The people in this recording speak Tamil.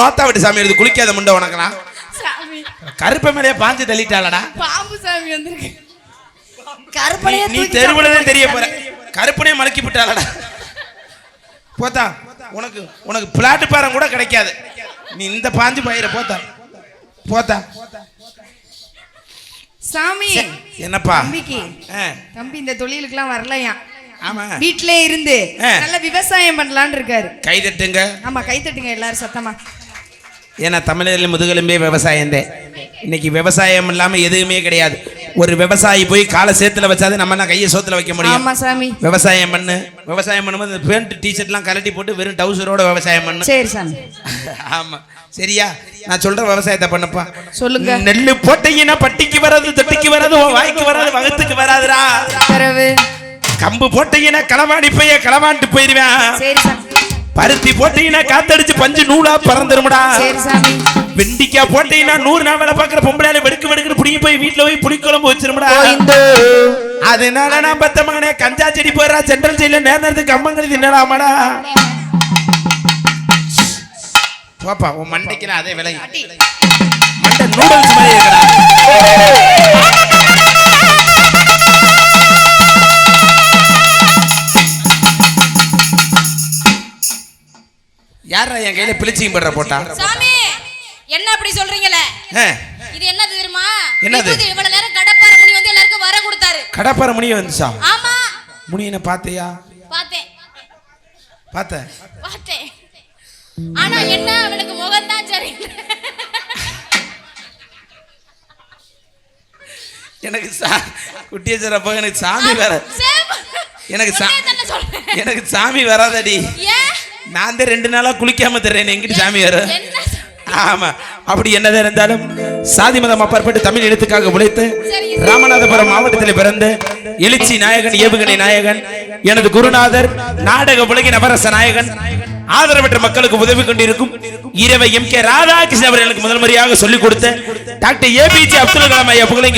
நோத்தா விட்டு சாமி எடுத்து குளிக்காத முண்டை உனக்கலாம் சாமி. கருப்பை மேலே பாஞ்சு தள்ளிட்டாளடா. பாம்பு சாமி வந்திருக்கு. நீ- கருப்பனையே நீ தூக்கி தெருவுல தான் தெரிய போற. கருப்பனே மலக்கி விட்டாளடா. போத்தா உனக்கு உனக்கு பிளாட்டு பாரம் கூட கிடைக்காது. நீ இந்த பாஞ்சு பயிர போத்தா. போத்தா. சாமி. என்னப்பா? தம்பிக்கு. தம்பி இந்த தொழிலுக்குலாம் வரலையா? ஆமா. வீட்டிலே இருந்து. நல்ல விவசாயம் பண்ணலாம்னு இருக்காரு. கை தட்டுங்க. ஆமா கை தட்டுங்க எல்லாரும் சத்தமா. ஏன்னா தமிழரில் முதுகெலும்பே விவசாயம் இன்னைக்கு விவசாயம் இல்லாம எதுவுமே கிடையாது. ஒரு விவசாயி போய் காலை சேத்துல வச்சாது நம்ம கையை சோத்துல வைக்க முடியும்? விவசாயம் பண்ணு. விவசாயம் பண்ணும்போது பேண்ட் டிஷர்ட்லாம் கலட்டி போட்டு வெறும் டவுசரோட விவசாயம் பண்ணு. சரி சாமி. ஆமா. சரியா? நான் சொல்ற விவசாயத்தை பண்ணப்பா. சொல்லுங்க. நெல்லு போட்டீங்கன்னா பட்டிக்கு வராது தொட்டிக்கு வராது வாய்க்கு வராது வகத்துக்கு பிறவு? கம்பு போட்டீங்கன்னா களவாணி பைய களவாண்டு போயிருவேன். பருத்தி போட்டீங்கன்னா காத்தடிச்சு பஞ்சு நூலா பறந்துருமுடா. வெண்டிக்காய் போட்டீங்கன்னா நூறு நாள் வேலை பார்க்குற பொம்பளையால வெடுக்கு வெடுக்கு புடிங்கி போய் வீட்டுல போய் புளிக்குழம்பு வச்சிருமுடா. அதனால நான் பத்த மகனே கஞ்சா செடி போடுறா சென்ட்ரல் ஜெயில நேரத்துக்கு கம்மங்கடி தின்னலாமாடா. பாப்பா உன் மண்டைக்கு அதே விலை மண்டை நூடுல்ஸ் மாதிரி யாரா என் கையில பிளிச்சிங் படுற போட்டா? சாமி என்ன அப்படி சொல்றீங்களே? இது என்னது தெரியுமா? என்னது? இவ்வளவு நேரம் கடப்பார முனி வந்து எல்லாருக்கும் வர கொடுத்தாரு. கடப்பார முனிய வந்துச்சா? ஆமா. முனியனை பார்த்தியா? பார்த்தேன். பார்த்த? பார்த்தேன். ஆனா என்ன அவனுக்கு முகம் தான் சரி எனக்கு சா குட்டியச்சர் அப்போ எனக்கு சாமி வர எனக்கு எனக்கு சாமி வராதடி. ஏன்? நான் தான் ரெண்டு நாளா குளிக்காம தர்றேன் எங்கிட்ட சாமியார் ஆமா. அப்படி என்னதான் இருந்தாலும் சாதி மதம் அப்பாற்பட்டு தமிழ் எழுத்துக்காக உழைத்து ராமநாதபுரம் மாவட்டத்தில் பிறந்த எழுச்சி நாயகன் ஏவுகணை நாயகன் எனது குருநாதர் நாடக உலகின் நவரச நாயகன் ஆதரவற்ற மக்களுக்கு உதவி கொண்டிருக்கும் இரவை எம் கே ராதாகிருஷ்ணன் அவர்களுக்கு முதல் முறையாக சொல்லிக் கொடுத்த டாக்டர் ஏபிஜே அப்துல் கலாம் ஐயா புகழை